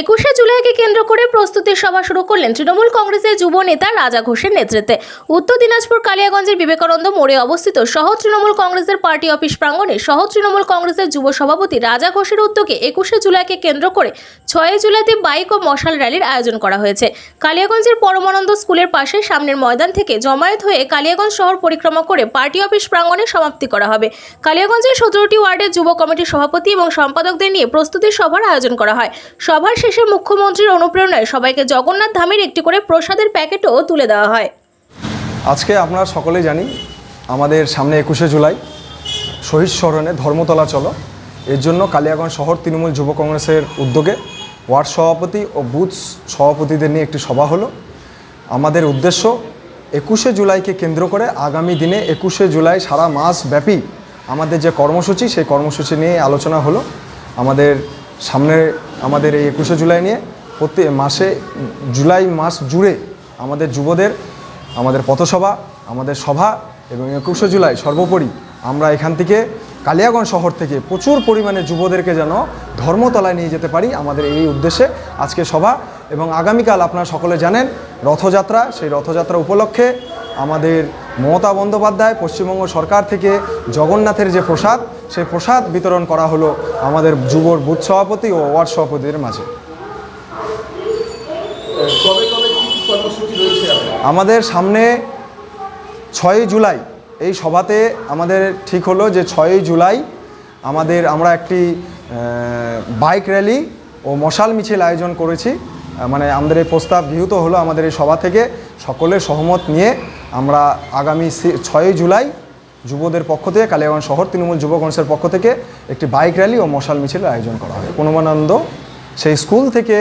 একুশে জুলাইকে কেন্দ্র করে প্রস্তুতি সভা শুরু করলেন তৃণমূল কংগ্রেসের যুব নেতা রাজা ঘোষের নেতৃত্বে। উত্তর দিনাজপুর কালিয়াগঞ্জের বিবেকানন্দ মোড়ে অবস্থিত সহ তৃণমূল কংগ্রেসের পার্টি অফিস প্রাঙ্গণে সহ তৃণমূল কংগ্রেসের যুব সভাপতি রাজা ঘোষের উদ্যোগে একুশে জুলাইকে কেন্দ্র করে ছয় জুলাইতে বাইক ও মশাল র্যালির আয়োজন করা হয়েছে। কালিয়াগঞ্জের পরমানন্দ স্কুলের পাশে সামনের ময়দান থেকে জমায়েত হয়ে কালিয়াগঞ্জ শহর পরিক্রমা করে পার্টি অফিস প্রাঙ্গণে সমাপ্তি করা হবে। কালিয়াগঞ্জের সতেরোটি ওয়ার্ডের যুব কমিটির সভাপতি এবং সম্পাদকদের নিয়ে প্রস্তুতি সভার আয়োজন করা হয়। সভার শেষে মুখ্যমন্ত্রীর অনুপ্রেরণায় সবাইকে জগন্নাথ ধামের একটি করে প্রসাদের প্যাকেটও তুলে দেওয়া হয়। আজকে আপনারা সকলেই জানি, আমাদের সামনে একুশে জুলাই, শহীদ স্মরণে ধর্মতলা চলো। এর জন্য কালিয়াগঞ্জ শহর তৃণমূল যুব কংগ্রেসের উদ্যোগে ওয়ার্ড সভাপতি ও বুথ সভাপতিদের নিয়ে একটি সভা হলো। আমাদের উদ্দেশ্য, একুশে জুলাইকে কেন্দ্র করে আগামী দিনে একুশে জুলাই সারা মাস ব্যাপী আমাদের যে কর্মসূচি, সেই কর্মসূচি নিয়ে আলোচনা হলো। আমাদের সামনে আমাদের এই একুশে জুলাই নিয়ে প্রতি মাসে, জুলাই মাস জুড়ে আমাদের যুবদের, আমাদের পথসভা, আমাদের সভা এবং একুশে জুলাই সর্বোপরি আমরা এখান থেকে কালিয়াগঞ্জ শহর থেকে প্রচুর পরিমাণে যুবদেরকে যেন ধর্মতলায় নিয়ে যেতে পারি আমাদের এই উদ্দেশ্যে আজকে সভা এবং আগামীকাল আপনারা সকলে জানেন রথযাত্রা, সেই রথযাত্রা উপলক্ষে আমাদের মমতা বন্দ্যোপাধ্যায় পশ্চিমবঙ্গ সরকার থেকে জগন্নাথের যে প্রসাদ সেই প্রসাদ বিতরণ করা হলো আমাদের যুবর বুথ সভাপতি ও ওয়ার্ড সভাপতিদের মাঝে। আমাদের সামনে ছয়ই জুলাই এই সভাতে আমাদের ঠিক হলো যে ছয়ই জুলাই আমাদের আমরা একটি বাইক র্যালি ও মশাল মিছিল আয়োজন করেছি। মানে আমাদের এই প্রস্তাব গৃহীত হলো আমাদের এই সভা থেকে। সকলের সহমত নিয়ে আমরা আগামী সি- ছয়ই জুলাই যুবদের পক্ষ থেকে কালিয়াগঞ্জ শহর তৃণমূল যুব কংগ্রেসের পক্ষ থেকে একটি বাইক র্যালি ও মশাল মিছিলের আয়োজন করা হয়। পূর্ণমানন্দ সেই স্কুল থেকে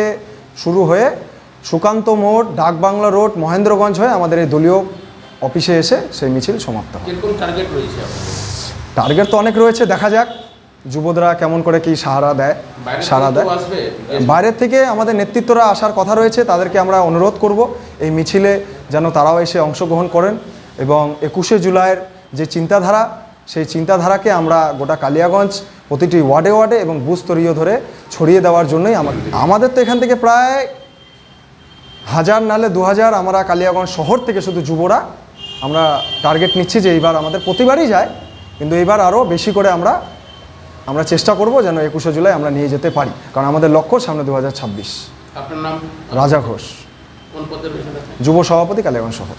শুরু হয়ে সুকান্ত মোড় ডাকবাংলা রোড মহেন্দ্রগঞ্জ হয়ে আমাদের এই দলীয় অফিসে এসে সেই মিছিল সমাপ্ত হয়। টার্গেট তো অনেক রয়েছে দেখা যাক যুবদরা কেমন করে কি সাহারা দেয় থেকে দেয়। বাইরের থেকে আমাদের নেতৃত্বরা আসার কথা রয়েছে তাদেরকে আমরা অনুরোধ করব এই মিছিলে যেন তারাও এসে অংশগ্রহণ করেন এবং একুশে জুলাইয়ের যে চিন্তাধারা সেই চিন্তাধারাকে আমরা গোটা কালিয়াগঞ্জ প্রতিটি ওয়ার্ডে ওয়ার্ডে এবং বুস্তরীয় ধরে ছড়িয়ে দেওয়ার জন্যই আমাদের আমাদের তো এখান থেকে প্রায় হাজার নালে দু হাজার আমরা কালিয়াগঞ্জ শহর থেকে শুধু যুবরা আমরা টার্গেট নিচ্ছি যে এইবার আমাদের প্রতিবারই যায় কিন্তু এইবার আরও বেশি করে আমরা আমরা চেষ্টা করব যেন একুশে জুলাই আমরা নিয়ে যেতে পারি কারণ আমাদের লক্ষ্য সামনে দু হাজার ছাব্বিশ। রাজা ঘোষ? যুব সভাপতি কালিয়াগঞ্জ শহর।